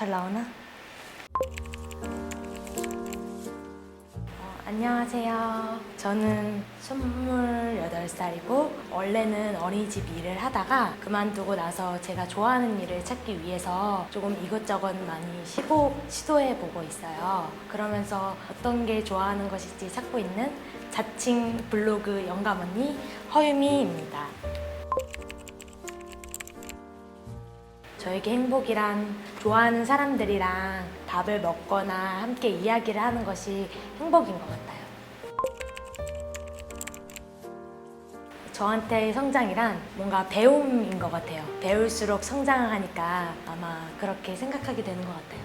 잘 나오나? 어, 안녕하세요. 저는 28살이고 원래는 어린이집 일을 하다가 그만두고 나서 제가 좋아하는 일을 찾기 위해서 조금 이것저것 많이 시도, 시도해보고 있어요. 그러면서 어떤 게 좋아하는 것인지 찾고 있는 자칭 블로그 영감 언니 허유미입니다. 저에게 행복이란 좋아하는 사람들이랑 밥을 먹거나 함께 이야기를 하는 것이 행복인 것 같아요. 저한테 성장이란 뭔가 배움인 것 같아요. 배울수록 성장하니까 아마 그렇게 생각하게 되는 것 같아요.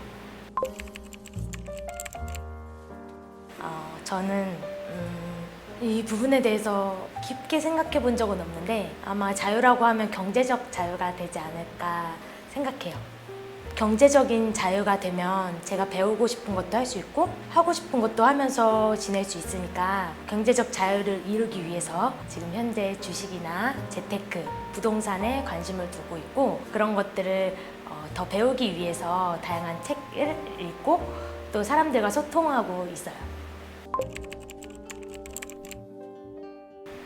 어, 저는 음, 이 부분에 대해서 깊게 생각해 본 적은 없는데 아마 자유라고 하면 경제적 자유가 되지 않을까 생각해요. 경제적인 자유가 되면 제가 배우고 싶은 것도 할 수 있고 하고 싶은 것도 하면서 지낼 수 있으니까 경제적 자유를 이루기 위해서 지금 현재 주식이나 재테크, 부동산에 관심을 두고 있고 그런 것들을 어, 더 배우기 위해서 다양한 책을 읽고 또 사람들과 소통하고 있어요.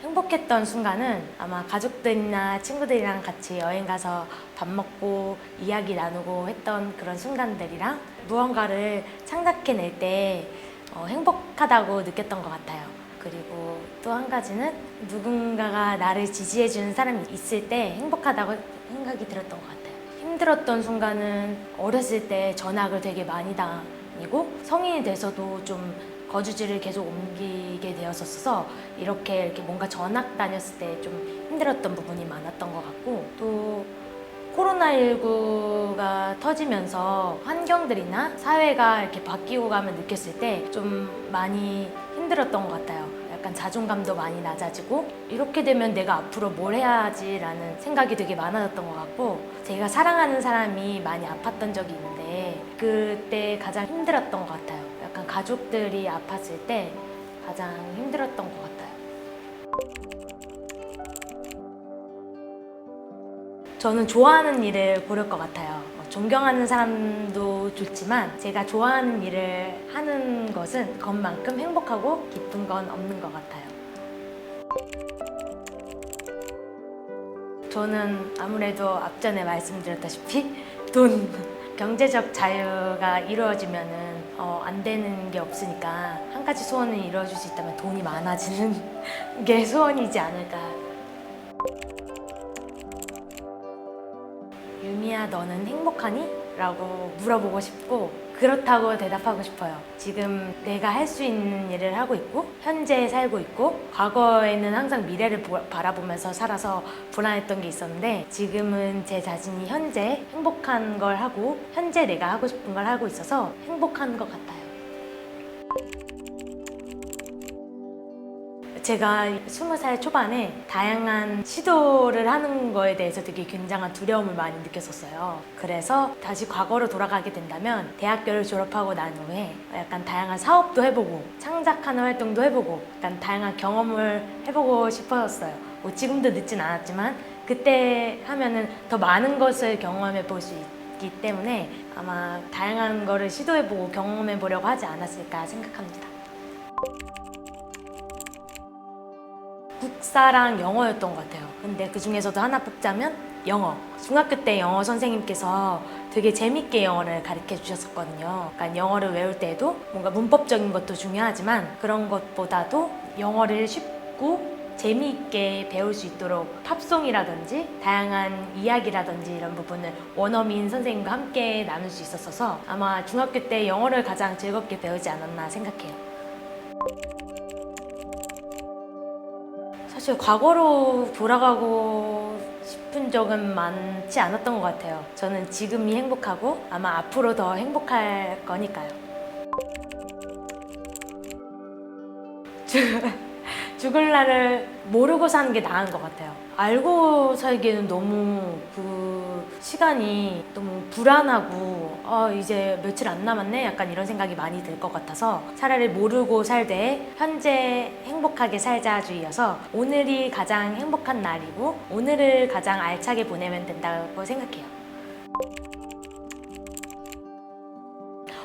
행복했던 순간은 아마 가족들이나 친구들이랑 같이 여행 가서 밥 먹고 이야기 나누고 했던 그런 순간들이랑 무언가를 창작해낼 때 어, 행복하다고 느꼈던 것 같아요. 그리고 또 한 가지는 누군가가 나를 지지해주는 사람이 있을 때 행복하다고 생각이 들었던 것 같아요. 힘들었던 순간은 어렸을 때 전학을 되게 많이 다니고 성인이 돼서도 좀 거주지를 계속 옮기게 되었었어서 이렇게 이렇게 뭔가 전학 다녔을 때 좀 힘들었던 부분이 많았던 것 같고 또 코로나19가 터지면서 환경들이나 사회가 이렇게 바뀌고 가면 느꼈을 때 좀 많이 힘들었던 것 같아요. 약간 자존감도 많이 낮아지고 이렇게 되면 내가 앞으로 뭘 해야지라는 생각이 되게 많아졌던 것 같고 제가 사랑하는 사람이 많이 아팠던 적이 있는데 그때 가장 힘들었던 것 같아요. 약간 가족들이 아팠을 때 가장 힘들었던 것 같아요. 저는 좋아하는 일을 고를 것 같아요. 어, 존경하는 사람도 좋지만 제가 좋아하는 일을 하는 것은 그것만큼 행복하고 기쁜 건 없는 것 같아요. 저는 아무래도 앞전에 말씀드렸다시피 돈, 경제적 자유가 이루어지면은 어, 안 되는 게 없으니까 한 가지 소원을 이루어줄 수 있다면 돈이 많아지는 게 소원이지 않을까 유미야 너는 행복하니? 라고 물어보고 싶고 그렇다고 대답하고 싶어요. 지금 내가 할 수 있는 일을 하고 있고 현재 살고 있고 과거에는 항상 미래를 보- 바라보면서 살아서 불안했던 게 있었는데 지금은 제 자신이 현재 행복한 걸 하고 현재 내가 하고 싶은 걸 하고 있어서 행복한 것 같아요. 제가 스무 살 초반에 다양한 시도를 하는 거에 대해서 되게 굉장한 두려움을 많이 느꼈었어요. 그래서 다시 과거로 돌아가게 된다면 대학교를 졸업하고 난 후에 약간 다양한 사업도 해보고 창작하는 활동도 해보고 약간 다양한 경험을 해보고 싶었어요. 뭐 지금도 늦진 않았지만 그때 하면은 더 많은 것을 경험해 볼 수 있기 때문에 아마 다양한 거를 시도해보고 경험해 보려고 하지 않았을까 생각합니다. 국사랑 영어였던 것 같아요. 근데 그 중에서도 하나 뽑자면 영어. 중학교 때 영어 선생님께서 되게 재밌게 영어를 가르쳐 주셨었거든요. 그러니까 영어를 외울 때도 뭔가 문법적인 것도 중요하지만 그런 것보다도 영어를 쉽고 재미있게 배울 수 있도록 팝송이라든지 다양한 이야기라든지 이런 부분을 원어민 선생님과 함께 나눌 수 있었어서 아마 중학교 때 영어를 가장 즐겁게 배우지 않았나 생각해요. 사실 과거로 돌아가고 싶은 적은 많지 않았던 것 같아요. 저는 지금이 행복하고 아마 앞으로 더 행복할 거니까요. 죽- 죽을 날을 모르고 사는 게 나은 것 같아요. 알고 살기에는 너무 그 시간이 너무 불안하고 아, 이제 며칠 안 남았네 약간 이런 생각이 많이 들 것 같아서 차라리 모르고 살되 현재 행복하게 살자주의여서 오늘이 가장 행복한 날이고 오늘을 가장 알차게 보내면 된다고 생각해요.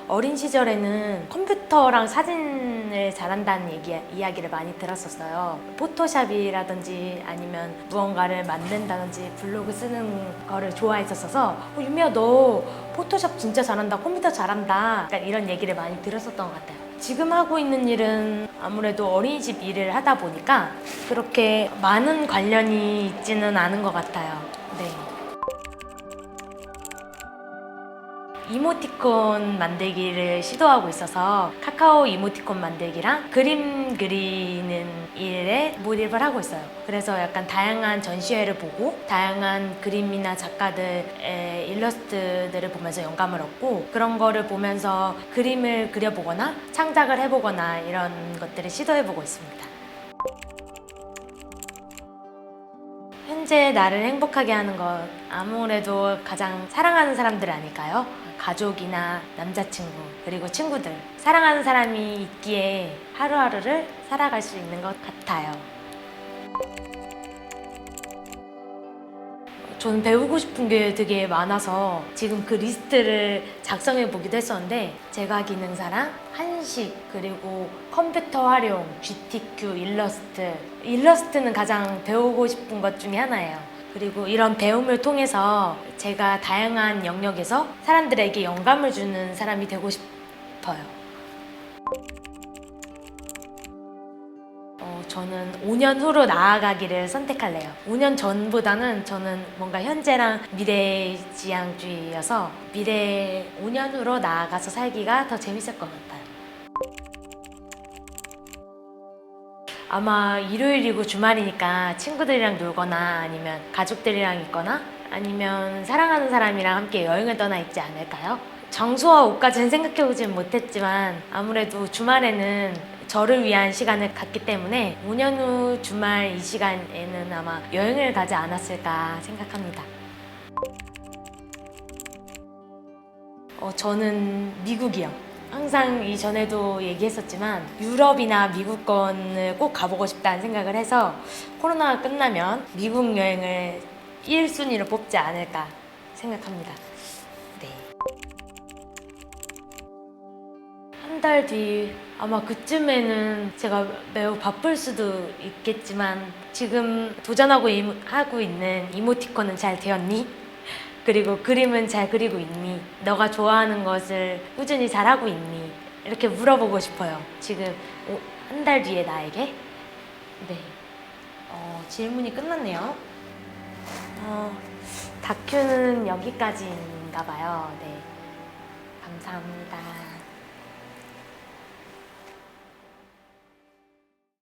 어린 시절에는 컴퓨터랑 사진을 잘한다는 얘기, 이야기를 많이 들었었어요. 포토샵이라든지 아니면 무언가를 만든다든지 블로그 쓰는 거를 좋아했었어서 어, 유미야 너 포토샵 진짜 잘한다, 컴퓨터 잘한다 약간 이런 얘기를 많이 들었었던 것 같아요. 지금 하고 있는 일은 아무래도 어린이집 일을 하다 보니까 그렇게 많은 관련이 있지는 않은 것 같아요. 이모티콘 만들기를 시도하고 있어서 카카오 이모티콘 만들기랑 그림 그리는 일에 몰입을 하고 있어요. 그래서 약간 다양한 전시회를 보고 다양한 그림이나 작가들의 일러스트들을 보면서 영감을 얻고 그런 거를 보면서 그림을 그려보거나 창작을 해보거나 이런 것들을 시도해보고 있습니다. 현재 나를 행복하게 하는 것 아무래도 가장 사랑하는 사람들 아닐까요? 가족이나 남자친구 그리고 친구들 사랑하는 사람이 있기에 하루하루를 살아갈 수 있는 것 같아요. 저는 배우고 싶은 게 되게 많아서 지금 그 리스트를 작성해 보기도 했었는데 제가 기능사랑 한식 그리고 컴퓨터 활용 GTQ 일러스트 일러스트는 가장 배우고 싶은 것 중에 하나예요. 그리고 이런 배움을 통해서 제가 다양한 영역에서 사람들에게 영감을 주는 사람이 되고 싶어요. 어, 저는 5년 후로 나아가기를 선택할래요. 5년 전보다는 저는 뭔가 현재랑 미래 지향주의여서 미래 5년 후로 나아가서 살기가 더 재밌을 것 같아요. 아마 일요일이고 주말이니까 친구들이랑 놀거나 아니면 가족들이랑 있거나 아니면 사랑하는 사람이랑 함께 여행을 떠나 있지 않을까요? 장소와 옷까지는 생각해보진 못했지만 아무래도 주말에는 저를 위한 시간을 갖기 때문에 5년 후 주말 이 시간에는 아마 여행을 가지 않았을까 생각합니다. 어, 저는 미국이요. 항상 이전에도 얘기했었지만 유럽이나 미국권을 꼭 가보고 싶다는 생각을 해서 코로나가 끝나면 미국 여행을 1순위로 뽑지 않을까 생각합니다. 네. 한 달 뒤 아마 그쯤에는 제가 매우 바쁠 수도 있겠지만 지금 도전하고 임- 하고 있는 이모티콘은 잘 되었니? 그리고 그림은 잘 그리고 있니? 너가 좋아하는 것을 꾸준히 잘하고 있니? 이렇게 물어보고 싶어요. 지금 한 달 뒤에 나에게. 네. 어, 질문이 끝났네요. 어, 다큐는 여기까지인가 봐요. 네. 감사합니다.